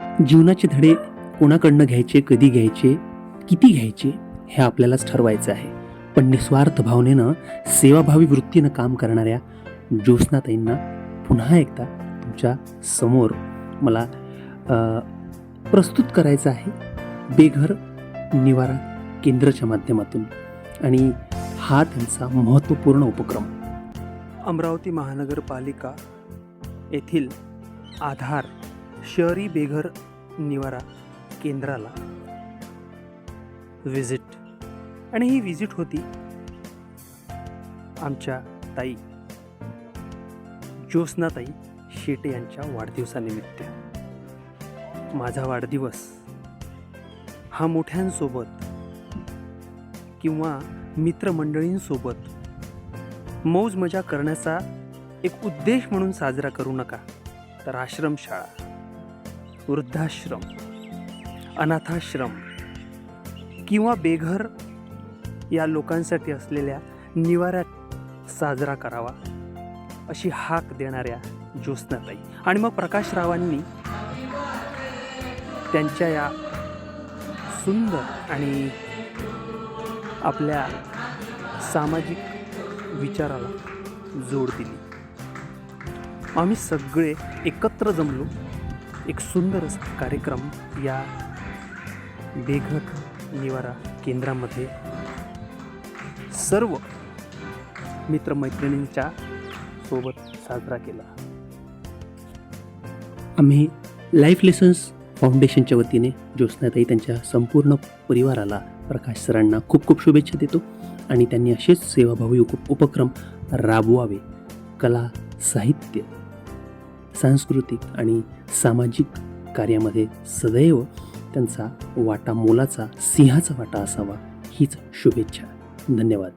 जीवनाचे धडे कोणाकडनं घ्यायचे कधी घ्यायचे किती घ्यायचे हे आपल्यालाच ठरवायचं आहे. पण निस्वार्थ भावनेनं सेवाभावी वृत्तीनं काम करणाऱ्या ज्योत्स्नाताईंना पुन्हा एकदा तुमच्यासमोर मला प्रस्तुत करायचं आहे. बेघर निवारा केंद्राच्या माध्यमातून. आणि हा त्यांचा महत्त्वपूर्ण उपक्रम. अमरावती महानगरपालिका येथील आधार शहरी बेघर निवारा केंद्राला व्हिजिट आणि ही व्हिजिट होती आमच्या ताई ज्योत्स्नाताई शेटे यांच्या वाढदिवसानिमित्त. माझा वाढदिवस हा मोठ्यांसोबत किंवा मित्रमंडळींसोबत मौज मजा करण्याचा एक उद्देश म्हणून साजरा करू नका तर आश्रमशाळा. वृद्धाश्रम अनाथाश्रम किंवा बेघर या लोकांसाठी असलेल्या निवाऱ्यात साजरा करावा अशी हाक देणाऱ्या ज्योत्स्नाताई. आणि मग प्रकाश रावांनी त्यांच्या या सुंदर आणि आपल्या सामाजिक विचाराला जोड दिली. आम्ही सगळे एकत्र जमलो. एक सुंदर असा कार्यक्रम या बेघर निवारा केंद्रामध्ये सर्व मित्रमैत्रिणींच्या सोबत साजरा केला. आम्ही लाईफ लेसन्स फाउंडेशनच्या वतीने ज्योत्स्नाताई त्यांच्या संपूर्ण परिवाराला प्रकाश सरांना खूप खूप शुभेच्छा देतो आणि त्यांनी असेच सेवाभावी उप उपक्रम राबवावे. कला साहित्य सांस्कृतिक आणि सामाजिक कार्यामध्ये सदैव त्यांचा वाटा मोलाचा सिंहाचा वाटा असावा हीच शुभेच्छा. धन्यवाद.